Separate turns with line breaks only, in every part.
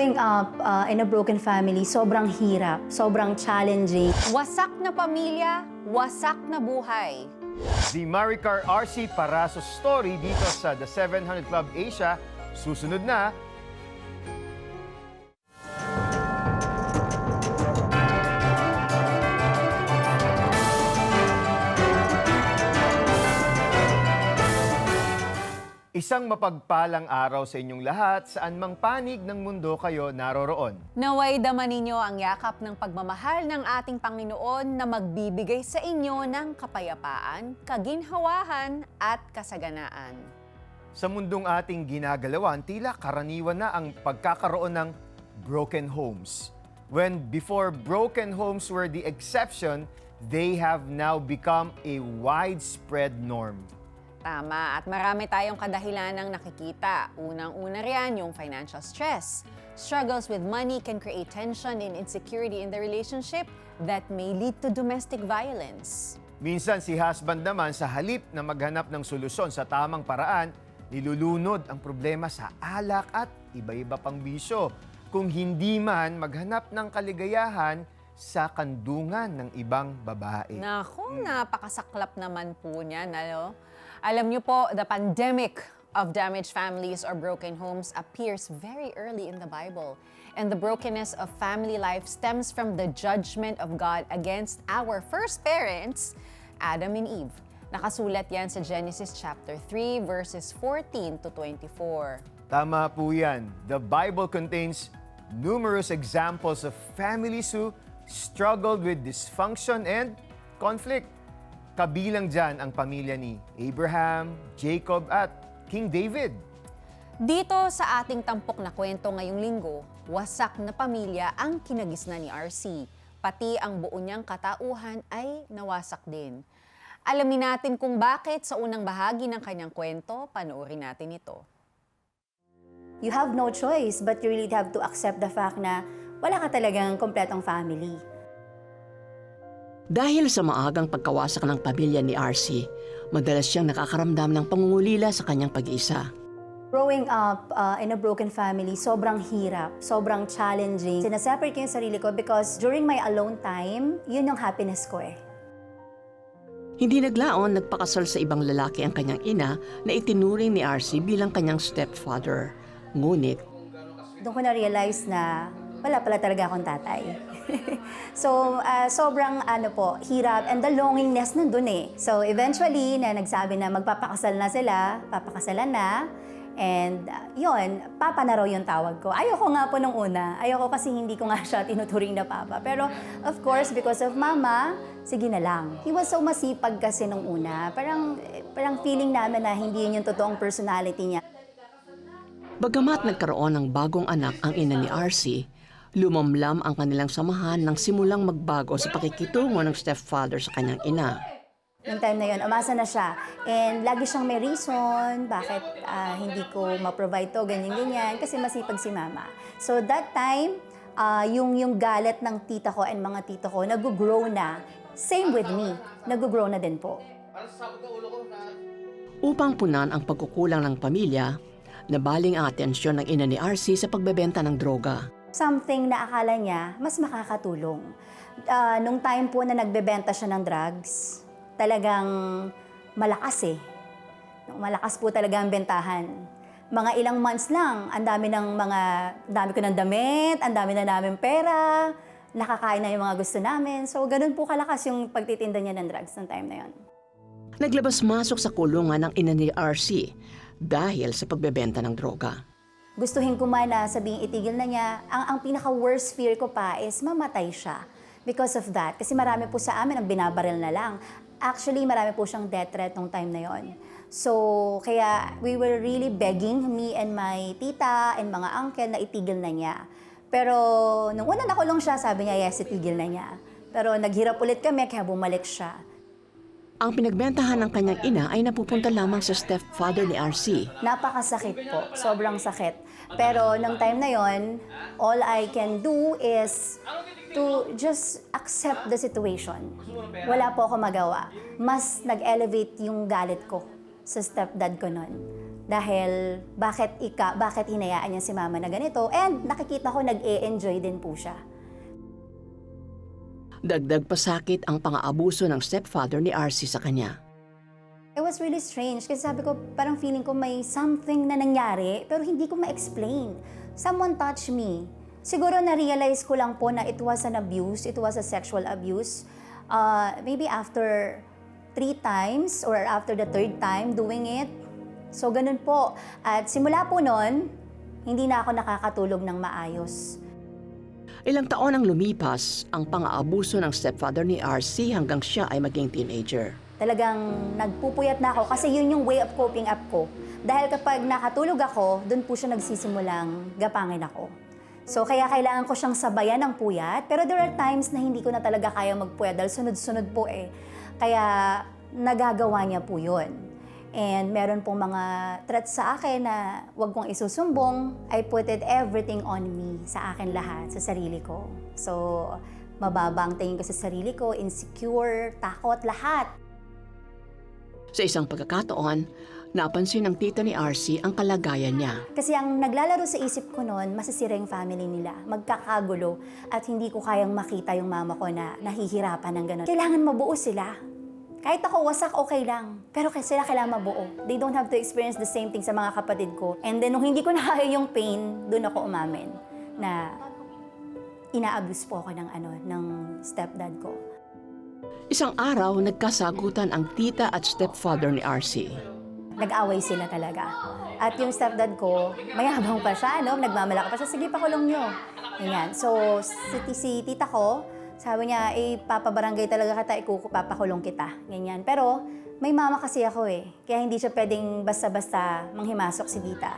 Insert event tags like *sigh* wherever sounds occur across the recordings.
Growing up uh, in a broken family, sobrang hirap, sobrang challenging.
Wasak na pamilya, wasak na buhay.
Si Maricar RC Paraso story dito sa The 700 Club Asia. Susunod na, Isang mapagpalang araw sa inyong lahat, saan mang panig ng mundo kayo naroroon.
Naway daman ninyo ang yakap ng pagmamahal ng ating Panginoon na magbibigay sa inyo ng kapayapaan, kaginhawahan at kasaganaan.
Sa mundong ating ginagalawan, tila karaniwan na ang pagkakaroon ng broken homes. When before broken homes were the exception, they have now become a widespread norm.
Tama, at marami tayong kadahilan ng nakikita. Unang-una riyan yung financial stress. Struggles with money can create tension and insecurity in the relationship that may lead to domestic violence.
Minsan si husband naman sa halip na maghanap ng solusyon sa tamang paraan, nilulunod ang problema sa alak at iba-iba pang bisyo. Kung hindi man maghanap ng kaligayahan sa kandungan ng ibang babae.
Naku, napakasaklap naman po niyan. Ano? Alam niyo po, the pandemic of damaged families or broken homes appears very early in the Bible. And the brokenness of family life stems from the judgment of God against our first parents, Adam and Eve. Nakasulat yan sa Genesis chapter 3 verses 14 to 24.
Tama po yan. The Bible contains numerous examples of families who struggled with dysfunction and conflict. Kabilang dyan ang pamilya ni Abraham, Jacob at King David.
Dito sa ating tampok na kwento ngayong linggo, wasak na pamilya ang kinagisna ni RC. Pati ang buo niyang katauhan ay nawasak din. Alamin natin kung bakit sa unang bahagi ng kanyang kwento, panoorin natin ito.
You have no choice but you really have to accept the fact na wala ka talagang kompletong family.
Dahil sa maagang pagkawasak ng pamilya ni RC, madalas siyang nakakaramdam ng pangungulila sa kanyang pag-iisa.
Growing up uh, in a broken family, sobrang hirap, sobrang challenging. Sinaseparate ko yung sarili ko because during my alone time, yun yung happiness ko eh.
Hindi naglaon nagpakasal sa ibang lalaki ang kanyang ina na itinuring ni RC bilang kanyang stepfather. Ngunit,
Doon ko na-realize na wala pala talaga akong tatay. *laughs* so, uh, sobrang ano po, hirap and the longingness nandun eh. So, eventually, na nagsabi na magpapakasal na sila, papakasalan na, and uh, yun, papa na raw yung tawag ko. Ayoko nga po nung una. Ayoko kasi hindi ko nga siya *laughs* tinuturing na papa. Pero, of course, because of mama, sige na lang. He was so masipag kasi nung una. Parang, parang feeling namin na hindi yun yung totoong personality niya.
bagamat nagkaroon ng bagong anak ang ina ni RC, lumamlam ang kanilang samahan nang simulang magbago sa pakikitungo ng stepfather sa kanyang ina.
Nung time na yun, umasa na siya. And lagi siyang may reason bakit ah, hindi ko ma-provide to, ganyan-ganyan, kasi masipag si mama. So that time, ah, yung, yung galit ng tita ko and mga tito ko, nag-grow na. Same with me, nag-grow na din po.
Upang punan ang pagkukulang ng pamilya, nabaling ang atensyon ng ina ni RC sa pagbebenta ng droga.
Something na akala niya, mas makakatulong. Ah, nung time po na nagbebenta siya ng drugs, talagang malakas eh. Malakas po talaga ang bentahan. Mga ilang months lang, ang dami ng mga, dami ko ng damit, ang dami na namin pera, nakakain na yung mga gusto namin. So, ganun po kalakas yung pagtitinda niya ng drugs ng time na yon.
Naglabas-masok sa kulungan ng ina ni RC dahil sa pagbebenta ng droga.
Gustuhin ko man na sabihin itigil na niya, ang, ang pinaka-worst fear ko pa is mamatay siya because of that. Kasi marami po sa amin ang binabaril na lang. Actually, marami po siyang death threat nung time na yon. So, kaya we were really begging, me and my tita and mga uncle na itigil na niya. Pero nung una nakulong siya, sabi niya, yes, itigil na niya. Pero naghirap ulit kami, kaya bumalik siya.
Ang pinagbentahan ng kanyang ina ay napupunta lamang sa stepfather ni RC.
Napakasakit po. Sobrang sakit. Pero nung time na yon, all I can do is to just accept the situation. Wala po ako magawa. Mas nag-elevate yung galit ko sa stepdad ko nun. Dahil bakit ika, bakit hinayaan niya si mama na ganito? And nakikita ko nag-e-enjoy din po siya.
Dagdag pa sakit ang pang-aabuso ng stepfather ni RC sa kanya.
It was really strange kasi sabi ko, parang feeling ko may something na nangyari pero hindi ko ma-explain. Someone touched me. Siguro na-realize ko lang po na it was an abuse, it was a sexual abuse. Uh, maybe after three times or after the third time doing it. So ganun po. At simula po noon, hindi na ako nakakatulog ng maayos.
Ilang taon ang lumipas ang pang-aabuso ng stepfather ni RC hanggang siya ay maging teenager.
talagang nagpupuyat na ako kasi yun yung way of coping up ko. Dahil kapag nakatulog ako, doon po siya nagsisimulang gapangin ako. So kaya kailangan ko siyang sabayan ng puyat, pero there are times na hindi ko na talaga kaya magpuyat dahil sunod-sunod po eh. Kaya nagagawa niya po yun. And meron pong mga threats sa akin na wag kong isusumbong. I put it everything on me, sa akin lahat, sa sarili ko. So, mababa ang tingin ko sa sarili ko, insecure, takot, lahat.
Sa isang pagkakataon, napansin ng tita ni RC ang kalagayan niya.
Kasi ang naglalaro sa isip ko noon, masisira yung family nila, magkakagulo, at hindi ko kayang makita yung mama ko na nahihirapan ng ganun. Kailangan mabuo sila. Kahit ako wasak, okay lang. Pero kasi sila kailangan mabuo. They don't have to experience the same thing sa mga kapatid ko. And then, nung hindi ko *laughs* na kaya yung pain, doon ako umamin na ina-abuse po ako ng, ano, ng stepdad ko.
Isang araw, nagkasagutan ang tita at stepfather ni RC.
nag-away sila talaga. At yung stepdad ko, mayabang pa siya, no? Nagmamalaki pa siya, sige, pakulong nyo. Ganyan. So, si, si tita ko, sabi niya, eh, papabarangay talaga kita, ikupapakulong kita. Ganyan. Pero, may mama kasi ako eh. Kaya hindi siya pwedeng basta-basta manghimasok si tita.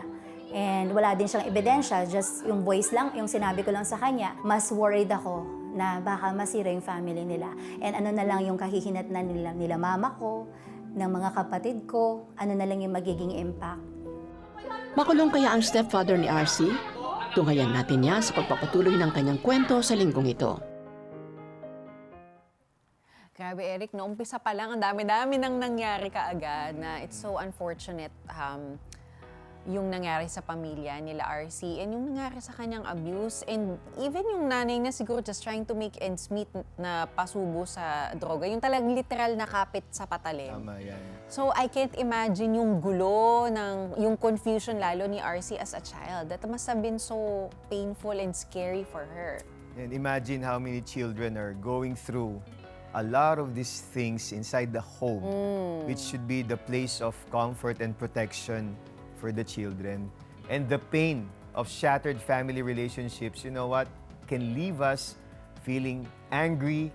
And wala din siyang ebidensya, just yung voice lang, yung sinabi ko lang sa kanya. Mas worried ako na baka masira yung family nila. And ano na lang yung kahihinat na nila, nila mama ko, ng mga kapatid ko, ano na lang yung magiging impact.
Makulong kaya ang stepfather ni RC? Tunghayan natin yan sa pagpapatuloy ng kanyang kwento sa linggong ito.
Grabe, Eric, no umpisa pa lang, ang dami-dami nang nangyari kaagad na it's so unfortunate um, yung nangyari sa pamilya nila RC and yung nangyari sa kanyang abuse and even yung nanay na siguro just trying to make ends meet na pasubo sa droga, yung talagang literal na kapit sa patalim.
Tama yan.
So I can't imagine yung gulo ng yung confusion lalo ni RC as a child. That must have been so painful and scary for her.
And imagine how many children are going through a lot of these things inside the home, mm. which should be the place of comfort and protection for the children. And the pain of shattered family relationships, you know what, can leave us feeling angry,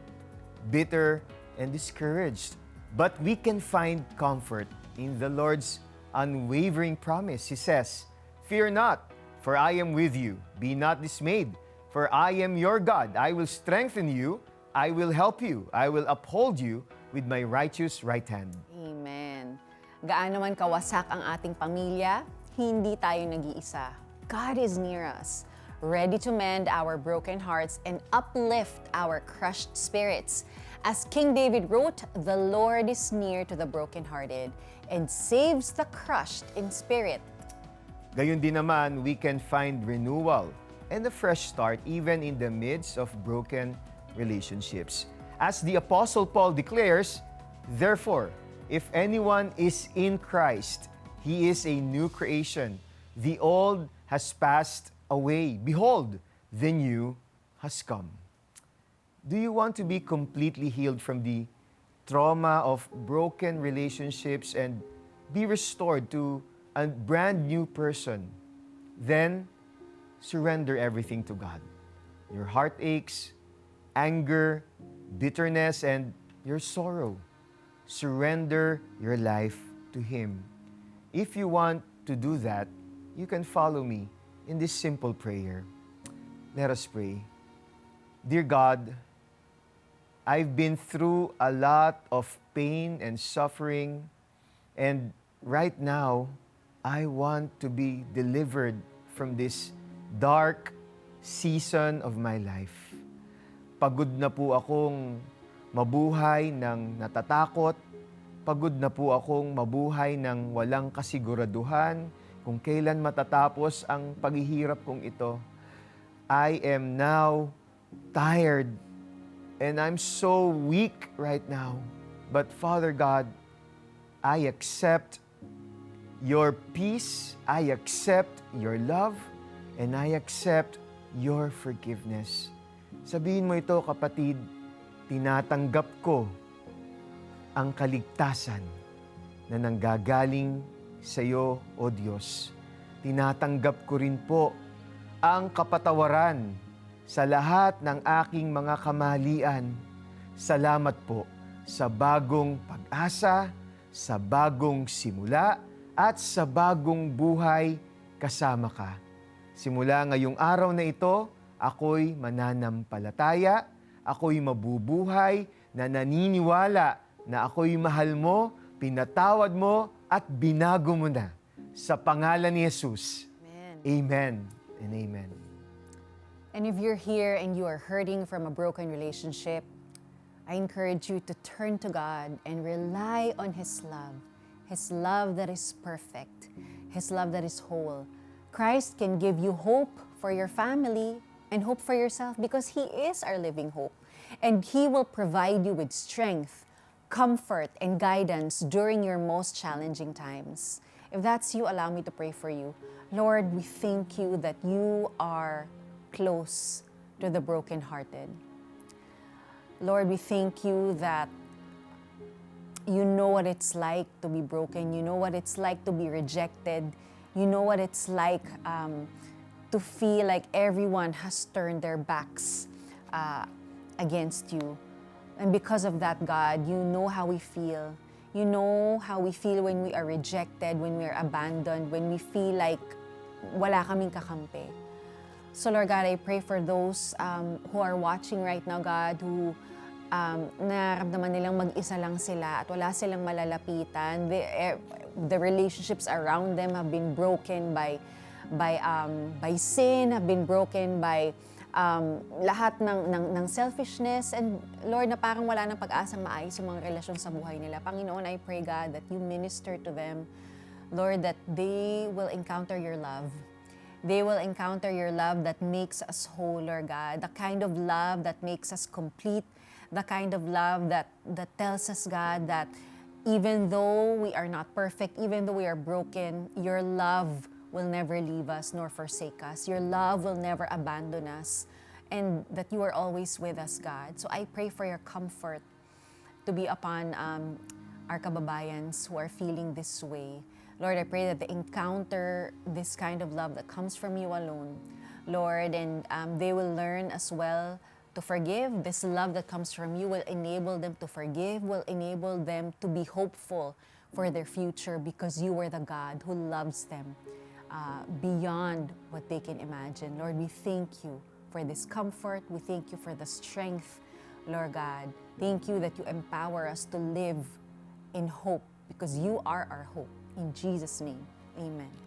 bitter, and discouraged. But we can find comfort in the Lord's unwavering promise. He says, Fear not, for I am with you. Be not dismayed, for I am your God. I will strengthen you. I will help you. I will uphold you with my righteous right hand.
Amen. Gaano man kawasak ang ating pamilya, hindi tayo nag-iisa. God is near us, ready to mend our broken hearts and uplift our crushed spirits. As King David wrote, the Lord is near to the brokenhearted and saves the crushed in spirit.
Gayun din naman, we can find renewal and a fresh start even in the midst of broken relationships. As the Apostle Paul declares, Therefore, if anyone is in Christ, he is a new creation. The old has passed away. Behold, the new has come. Do you want to be completely healed from the trauma of broken relationships and be restored to a brand new person? Then surrender everything to God. Your heartaches, anger, bitterness, and your sorrow. Surrender your life to Him. If you want to do that, you can follow me in this simple prayer. Let us pray. Dear God, I've been through a lot of pain and suffering, and right now, I want to be delivered from this dark season of my life. Pagod na po akong mabuhay ng natatakot, pagod na po akong mabuhay ng walang kasiguraduhan kung kailan matatapos ang paghihirap kong ito. I am now tired and I'm so weak right now. But Father God, I accept your peace, I accept your love, and I accept your forgiveness. Sabihin mo ito, kapatid, tinatanggap ko ang kaligtasan na nanggagaling sa iyo, O Diyos. Tinatanggap ko rin po ang kapatawaran sa lahat ng aking mga kamalian. Salamat po sa bagong pag-asa, sa bagong simula, at sa bagong buhay kasama ka. Simula ngayong araw na ito, ako'y mananampalataya, ako'y mabubuhay na naniniwala na ako'y mahal mo, pinatawad mo, at binago mo na. Sa pangalan ni Jesus.
Amen.
Amen and amen.
And if you're here and you are hurting from a broken relationship, I encourage you to turn to God and rely on His love. His love that is perfect, His love that is whole. Christ can give you hope for your family and hope for yourself because He is our living hope. And He will provide you with strength, comfort, and guidance during your most challenging times. If that's you, allow me to pray for you. Lord, we thank you that you are close to the brokenhearted. Lord, we thank you that you know what it's like to be broken. You know what it's like to be rejected. You know what it's like um, to feel like everyone has turned their backs uh, against you. And because of that, God, you know how we feel. You know how we feel when we are rejected, when we are abandoned, when we feel like wala kaming kakampi. So Lord God, I pray for those um, who are watching right now, God, who um, nararamdaman nilang mag-isa lang sila at wala silang malalapitan. The, eh, the relationships around them have been broken by by um, by sin, have been broken by um, lahat ng, ng, ng selfishness and Lord na parang wala nang pag-asang maayos yung mga relasyon sa buhay nila. Panginoon, I pray God that you minister to them. Lord, that they will encounter your love. They will encounter your love that makes us whole, Lord God. The kind of love that makes us complete. The kind of love that, that tells us, God, that even though we are not perfect, even though we are broken, your love will never leave us nor forsake us. Your love will never abandon us. And that you are always with us, God. So I pray for your comfort to be upon um, our kababayans who are feeling this way. Lord, I pray that they encounter this kind of love that comes from you alone, Lord, and um, they will learn as well to forgive. This love that comes from you will enable them to forgive, will enable them to be hopeful for their future because you are the God who loves them uh, beyond what they can imagine. Lord, we thank you for this comfort. We thank you for the strength, Lord God. Thank you that you empower us to live in hope because you are our hope. In Jesus' name, amen.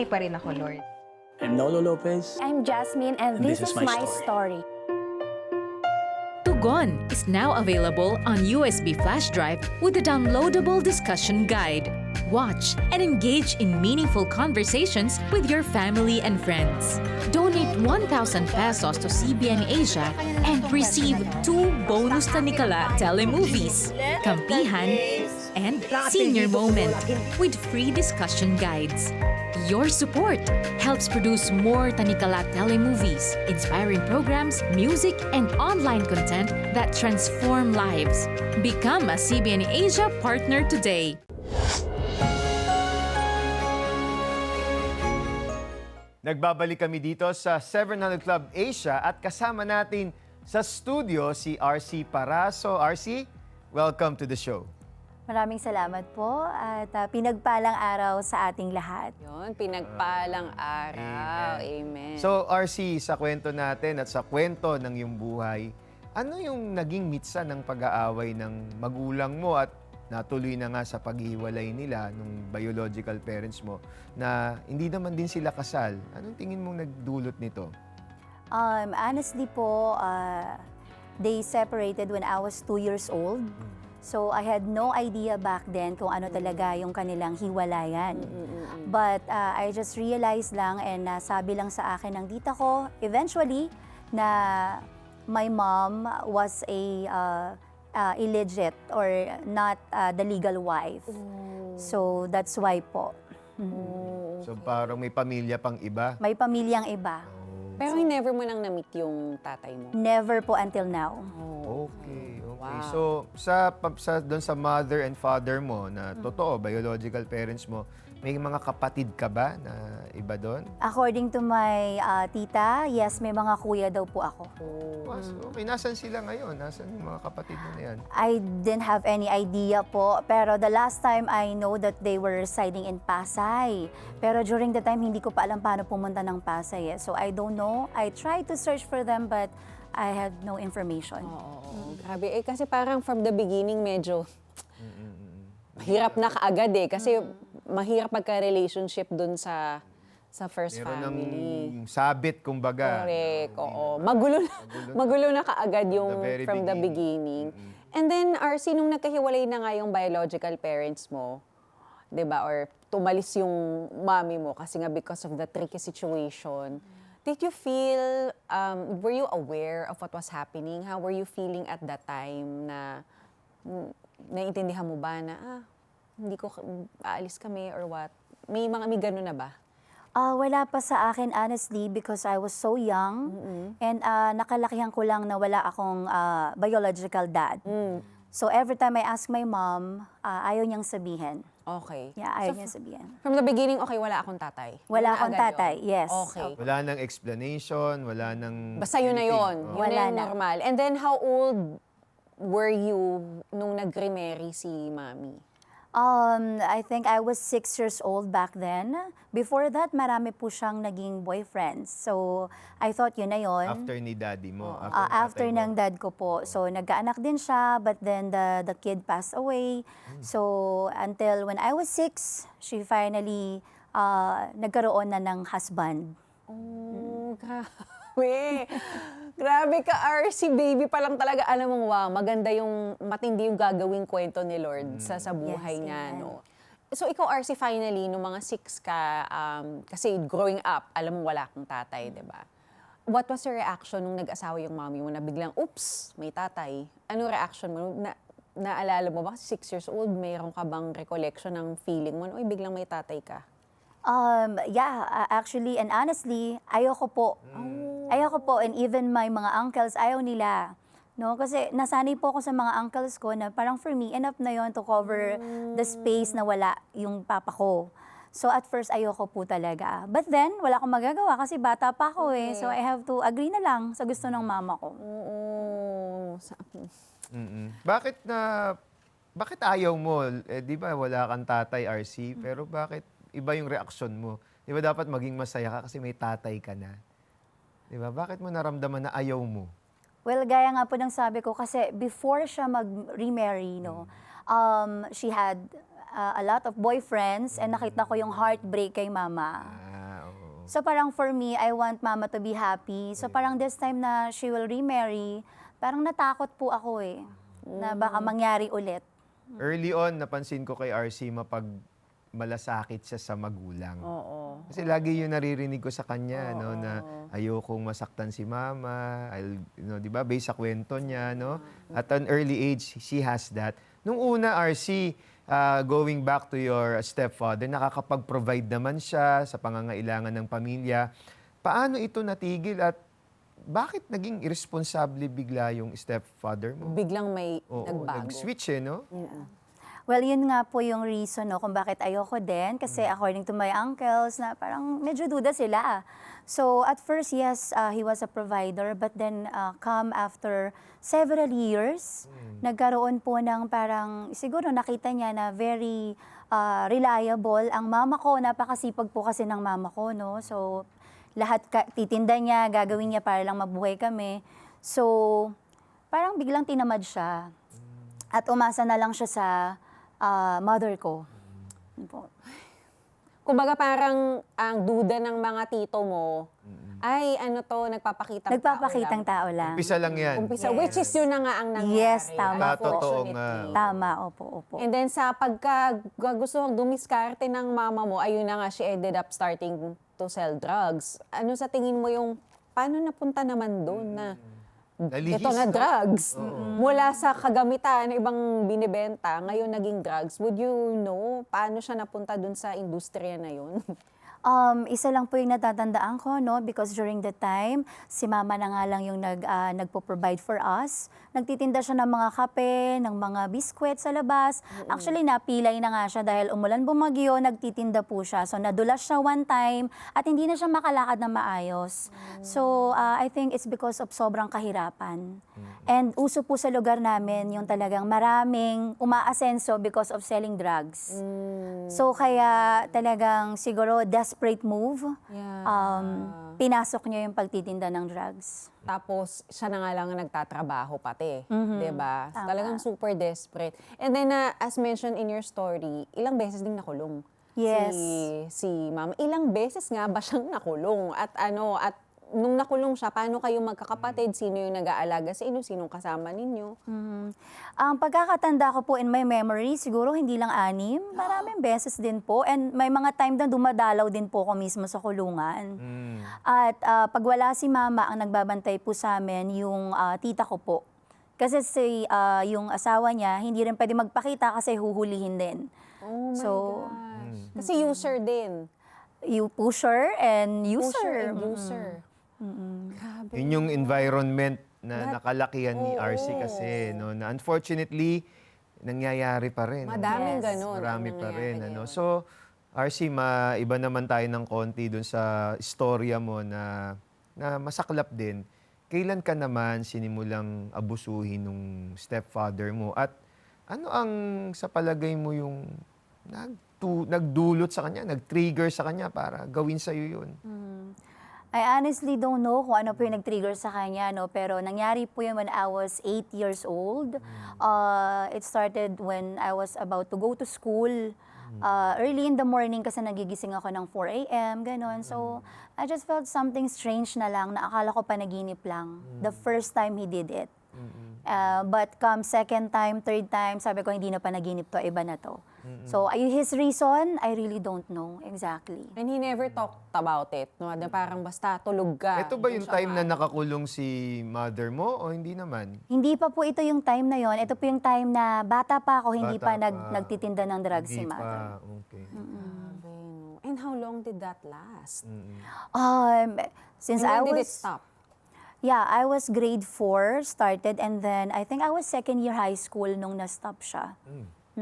Maghihintay pa rin ako, Lord.
I'm Nolo Lopez.
I'm Jasmine, and,
And
this, is, my, story.
Tugon is now available on USB flash drive with a downloadable discussion guide. Watch and engage in meaningful conversations with your family and friends. Donate 1,000 pesos to CBN Asia and receive two bonus Tanikala telemovies, Kampihan and Senior Moment with free discussion guides. Your support helps produce more Tanikala telemovies, inspiring programs, music, and online content that transform lives. Become a CBN Asia partner today.
Nagbabalik kami dito sa 700 Club Asia at kasama natin Sa studio, si RC Paraso. RC, welcome to the show.
Maraming salamat po at ah, pinagpalang araw sa ating lahat.
Yun, pinagpalang araw. Amen.
So, RC, sa kwento natin at sa kwento ng iyong buhay, ano yung naging mitsa ng pag-aaway ng magulang mo at natuloy na nga sa paghiwalay nila nung biological parents mo na hindi naman din sila kasal? Anong tingin mong nagdulot nito?
Um, honestly po, uh, they separated when I was two years old. So I had no idea back then kung ano talaga yung kanilang hiwalayan. But uh, I just realized lang and uh, sabi lang sa akin ng tita ko eventually na my mom was a uh, uh, illegit or not uh, the legal wife. So that's why po.
So, parang may pamilya pang iba?
May pamilyang iba.
Pero never mo nang na-meet yung tatay mo.
Never po until now.
Okay, okay.
Wow.
So, sa, pa- sa doon sa mother and father mo na totoo, biological parents mo, may mga kapatid ka ba na iba doon?
According to my uh, tita, yes, may mga kuya daw po ako.
Was, okay, nasan sila ngayon? Nasan yung mga kapatid mo na yan?
I didn't have any idea po, pero the last time I know that they were residing in Pasay. Pero during the time, hindi ko pa alam paano pumunta ng Pasay. Eh. So I don't know. I tried to search for them, but I had no information.
Oo, grabe. Eh, kasi parang from the beginning, medyo mahirap na kaagad eh. Kasi mahirap magka-relationship dun sa sa first
Meron
family.
ng sabit, kumbaga.
Correct, oo. Magulo na, magulo na kaagad yung
the very
from the beginning. And then, RC, nung nagkahiwalay na nga yung biological parents mo, di ba, or tumalis yung mommy mo kasi nga because of the tricky situation, did you feel, um, were you aware of what was happening? How were you feeling at that time na, mm, naiintindihan mo ba na, ah, hindi ko, aalis kami or what? May mga may gano'n na ba?
Ah, wala pa sa akin, honestly, because I was so young. And ah, nakalakihan ko lang na wala akong ah, biological dad. So every time I ask my mom, ah, ayaw niyang sabihin.
Okay.
Yeah, ayaw
So,
niya sabihin.
From the beginning, okay, wala akong tatay.
Wala akong tatay,
yun.
yes.
Okay.
Wala nang explanation, wala nang...
Basta yun na yun.
Oh.
Yun
Wala
na normal. And then, how old were you nung nag-remarry si mami?
Um, I think I was six years old back then. Before that, marami po siyang naging boyfriends. So, I thought yun na yun.
After ni daddy mo.
Ah, after
tatay mo.
ng dad ko po. So, nagkaanak din siya, but then the, the kid passed away. So, until when I was six, she finally uh, nagkaroon na ng husband.
Oh, grabe. Grabe ka, RC. Baby pa lang talaga. Alam mo, wow, maganda yung, matindi yung gagawing kwento ni Lord sa, sa buhay
Yes,
niya.
amen.
No? So, ikaw, RC, finally, nung mga six ka, um, kasi growing up, alam mo, wala kang tatay, di ba? What was your reaction nung nag-asawa yung mommy mo na biglang, oops, may tatay? Ano reaction mo? Na, naalala mo ba, six years old, mayroon ka bang recollection ng feeling mo, uy, biglang may tatay ka?
Um, yeah, uh, actually and honestly, ayoko po. Ayoko po and even my mga uncles, ayaw nila. No, kasi nasanay po ako sa mga uncles ko na parang for me, enough na yon to cover the space na wala yung papa ko. So at first, ayoko po talaga. But then, wala akong magagawa kasi bata pa ako eh. So I have to agree na lang sa gusto ng mama ko.
Oo. Sa-
Mm-mm. Bakit na... Bakit ayaw mo? Eh, di ba wala kang tatay, RC, pero bakit iba yung reaksyon mo? Di ba dapat maging masaya ka kasi may tatay ka na? Di ba? Bakit mo naramdaman na ayaw mo?
Well, gaya nga po ng sabi ko, kasi before siya mag-remarry, no, um, she had uh, a lot of boyfriends and nakita ko yung heartbreak kay mama.
Ah, oo.
So parang for me, I want mama to be happy. So parang this time na she will remarry, parang natakot po ako eh, na baka mangyari ulit.
Early on, napansin ko kay RC mapag malasakit siya sa magulang.
Oo.
Kasi lagi yung naririnig ko sa kanya, no, na ayokong masaktan si mama, I'll, you know, di ba, based sa kwento niya, no? At an early age, she has that. Nung una, RC, ah, going back to your stepfather, nakakapag-provide naman siya sa pangangailangan ng pamilya. Paano ito natigil at bakit naging irresponsible bigla yung stepfather mo?
Biglang may
Oo,
nagbago.
nag-switch eh, no?
Well, yun nga po yung reason no, kung bakit ayoko din. Kasi according to my uncles, na parang medyo duda sila. So at first, yes, uh, he was a provider. But then uh, come after several years, nagkaroon po ng parang, siguro nakita niya na very uh, reliable. Ang mama ko, napakasipag po kasi ng mama ko. No? So lahat ka, titinda niya, gagawin niya para lang mabuhay kami. So parang biglang tinamad siya. At umasa na lang siya sa ah, mother ko.
Kumbaga parang ang duda ng mga tito mo, ay ano to, nagpapakita
Nagpapakitang tao lang.
Umpisa lang yan.
Umpisa, which is yun na nga ang nangyari.
Yes, tama po.
Totoo nga.
unfortunately.
Tama, opo, opo.
And then sa pagka gu- gusto dumiskarte ng mama mo, ayun na nga, she ended up starting to sell drugs. Ano sa tingin mo yung, paano napunta naman doon na
Nalihis
ito na
na.
drugs? Mula sa kagamitan, ibang binibenta, ngayon naging drugs. Would you know paano siya napunta doon sa industriya na yun? *laughs*
Um, isa lang po yung natatandaan ko, no? Because during the time, si mama na nga lang yung nag, ah, nagpo-provide for us. Nagtitinda siya ng mga kape, ng mga biskwit sa labas. Actually, napilay na nga siya dahil umulan bumagyo, nagtitinda po siya. So, nadulas siya one time at hindi na siya makalakad na maayos. So, ah, I think it's because of sobrang kahirapan. And uso po sa lugar namin yung talagang maraming umaasenso because of selling drugs. So kaya talagang siguro desperate move.
Yeah.
Um, pinasok niya yung pagtitinda ng drugs.
Tapos, siya na nga lang ang nagtatrabaho pati.
Mhm.
'di ba?
Tama.
Talagang super desperate. And then, uh, as mentioned in your story, ilang beses ding nakulong.
Yes.
Si, si ma'am. Ilang beses nga ba siyang nakulong? At ano, at nung nakulong siya, paano kayo magkakapatid? Sino yung nag-aalaga sa inyo? Sinong kasama ninyo?
Mhm. Ang pagkakatanda ko po in my memory, siguro hindi lang anim, maraming beses din po. And may mga time na dumadalaw din po ko mismo sa kulungan.
Mm.
At ah, pag wala si mama, ang nagbabantay po sa amin, yung ah, tita ko po. Kasi si, ah, yung asawa niya, hindi rin pwede magpakita kasi huhulihin din.
Oh my
So,
gosh. Kasi user din.
You pusher and
Pusher
user.
and
Mm-mm.
Grabe.
Yun yung environment na
That-
nakalakihan ni
Oo.
RC kasi, no, na unfortunately, nangyayari pa rin.
Madaming
Yes.
ganun. ang
Marami pa
nangyayari
rin. Ano?
ngayon.
So, RC, maiba naman tayo ng konti dun sa istorya mo na, na masaklap din. Kailan ka naman sinimulang abusuhin nung stepfather mo? At ano ang sa palagay mo yung nagtu- nagdulot sa kanya, nag-trigger sa kanya para gawin sa'yo yun?
I honestly don't know kung ano po yung nag-trigger sa kanya, no? pero nangyari po yun when I was 8 years old. Uh, it started when I was about to go to school. Uh, early in the morning kasi nagigising ako ng 4 a.m., ganon. So, I just felt something strange na lang na akala ko panaginip lang. The first time he did it. Uh, but come second time, third time, sabi ko hindi na panaginip to, iba na to. So, ay- his reason, I really don't know exactly.
And he never talked about it. No? Na parang basta tulog ka.
Ito ba yung time na nakakulong si mother mo o hindi naman?
Hindi pa po ito yung time na yon. Ito po yung time na bata pa ako, hindi
Bata
pa, nag,
pa.
nagtitinda ng drugs si
Hindi
mother.
pa. Okay.
Grabe, no? And how long did that last?
Um, since
And
I
when
was,
did it stop?
yeah, I was grade 4 started and then I think I was second year high school nung na-stop siya.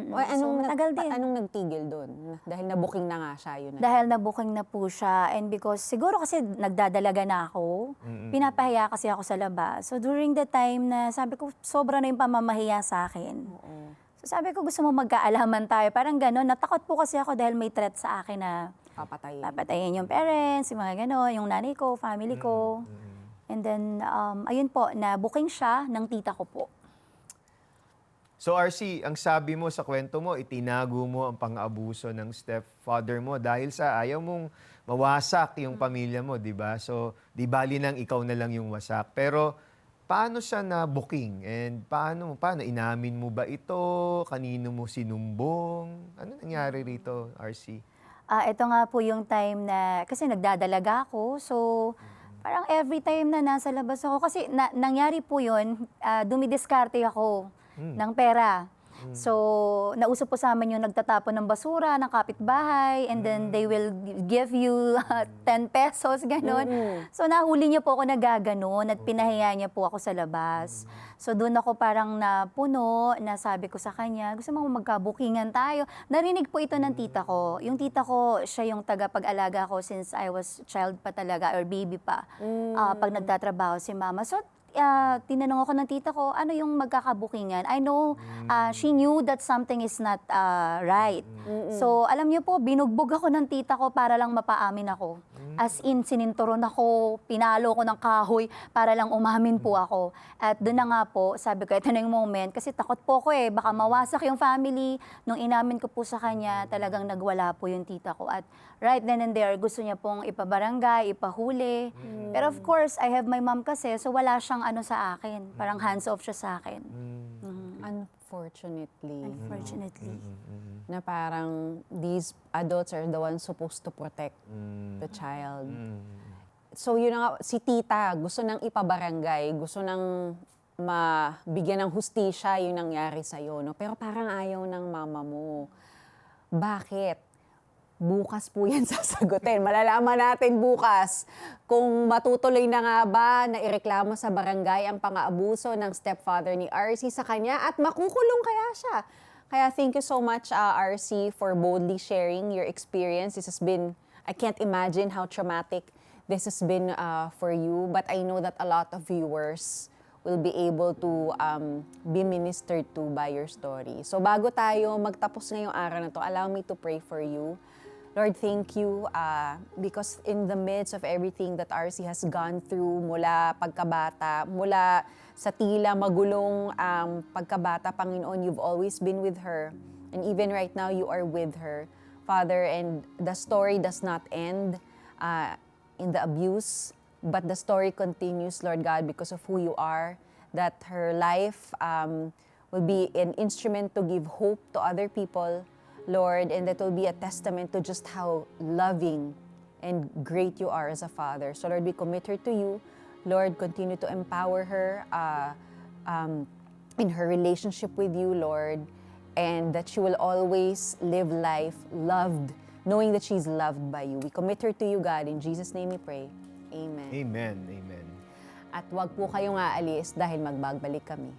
Mm-mm.
O, anong,
so, matagal
nag-
din.
anong nagtigil doon? Dahil nabuking na nga siya yun. na-
Dahil nabuking na po siya and because siguro kasi nagdadalaga na ako, pinapahiya kasi ako sa labas. So during the time na sabi ko, sobra na yung pamamahiya sa akin.
Oo.
So sabi ko, gusto mo magkaalaman tayo. Parang gano'n. Natakot po kasi ako dahil may threat sa akin na
Papatayin.
papatayin yung parents, yung mga gano'n, yung nanay ko, family ko. And then, um, ayun po, na booking siya ng tita ko po.
So RC, ang sabi mo sa kwento mo, itinago mo ang pang-abuso ng stepfather mo dahil sa ayaw mong mawasak yung pamilya mo, di ba? So, di bali nang ikaw na lang yung wasak. Pero, paano siya na booking? And paano, paano? Inamin mo ba ito? Kanino mo sinumbong? Ano nangyari rito, RC?
Ah, ito nga po yung time na, kasi nagdadalaga ako, so parang every time na nasa labas ako, kasi na, nangyari po yun, ah, dumidiskarte ako ng pera. So, nauso po sa amin yung nagtatapon ng basura ng kapitbahay and then they will give you uh, 10 pesos, gano'n. So, nahuli niya po ako nagaganon at pinahiya niya po ako sa labas. So, doon ako parang napuno, na sabi ko sa kanya, gusto mo magkabukingan tayo. Narinig po ito ng tita ko. Yung tita ko, siya yung tagapag-alaga ko since I was child pa talaga or baby pa. Ah, pag nagtatrabaho si mama. So, ah, tinanong ako ng tita ko, ano yung magkakabukingan? I know ah, she knew that something is not ah, right. So, alam niyo po, binugbog ako ng tita ko para lang mapaamin ako. As in, sininturon ako, pinalo ko ng kahoy para lang umamin po ako. At doon na nga po, sabi ko, ito na yung moment, kasi takot po ko eh, baka mawasak yung family. Nung inamin ko po sa kanya, talagang nagwala po yung tita ko. At right then and there, gusto niya pong ipabarangay, ipahuli. Pero of course, I have my mom kasi, so wala siyang ano sa akin. Parang hands off siya sa akin.
Unfortunately.
Unfortunately.
na parang these adults are the ones supposed to protect the child. So yun na nga, si tita gusto nang ipabarangay, gusto nang mabigyan ng hustisya yung nangyari sa'yo, no? Pero parang ayaw ng mama mo. Bakit? Bukas po yan *laughs* sasagutin. Malalaman natin bukas kung matutuloy na nga ba na ireklamo sa barangay ang pang-aabuso ng stepfather ni RC sa kanya at makukulong kaya siya. Kaya thank you so much, uh, RC, for boldly sharing your experience. This has been, I can't imagine how traumatic this has been uh, for you, but I know that a lot of viewers will be able to um, be ministered to by your story. So bago tayo magtapos ngayong araw na to, allow me to pray for you. Lord, thank you uh, because in the midst of everything that RC has gone through mula pagkabata, mula sa tila magulong um, pagkabata, Panginoon, you've always been with her. And even right now, you are with her. Father, and the story does not end uh, in the abuse, but the story continues, Lord God, because of who you are, that her life um, will be an instrument to give hope to other people, Lord, and that will be a testament to just how loving and great you are as a father. So, Lord, we commit her to you. Lord, continue to empower her uh, um, in her relationship with you, Lord, and that she will always live life loved, knowing that she's loved by you. We commit her to you, God. In Jesus' name we pray. Amen.
Amen. Amen.
At wag po kayong aalis dahil magbagbalik kami.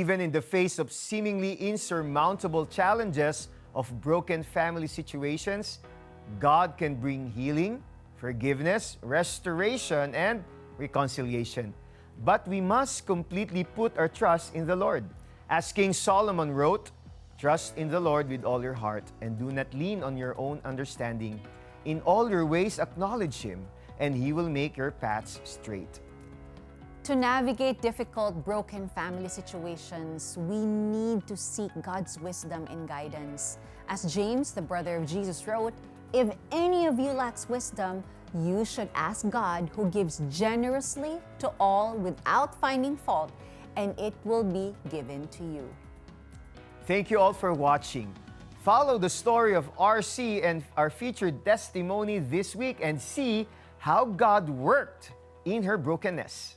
Even in the face of seemingly insurmountable challenges of broken family situations, God can bring healing, forgiveness, restoration, and reconciliation. But we must completely put our trust in the Lord. As King Solomon wrote, Trust in the Lord with all your heart, and do not lean on your own understanding. In all your ways, acknowledge Him, and He will make your paths straight.
To navigate difficult, broken family situations, we need to seek God's wisdom and guidance. As James, the brother of Jesus, wrote, If any of you lacks wisdom, you should ask God, who gives generously to all without finding fault, and it will be given to you.
Thank you all for watching. Follow the story of RC and our featured testimony this week and see how God worked in her brokenness.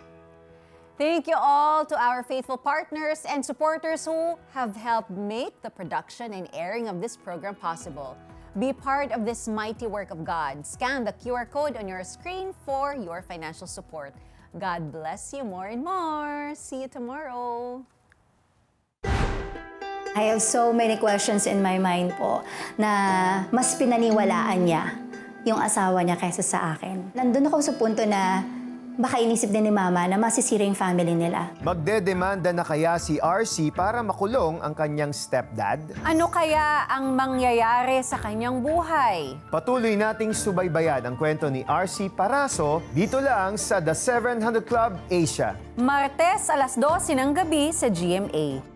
Thank you all to our faithful partners and supporters who have helped make the production and airing of this program possible. Be part of this mighty work of God. Scan the QR code on your screen for your financial support. God bless you more and more. See you tomorrow.
I have so many questions in my mind po na mas pinaniwalaan niya yung asawa niya kaysa sa akin. Nandun ako sa punto na baka inisip din ni Mama na masisira yung family nila.
Magdedemanda na kaya si RC para makulong ang kanyang stepdad?
Ano kaya ang mangyayari sa kanyang buhay?
Patuloy nating subaybayan ang kwento ni RC Paraso dito lang sa The 700 Club Asia.
Martes alas 12 ng gabi sa GMA.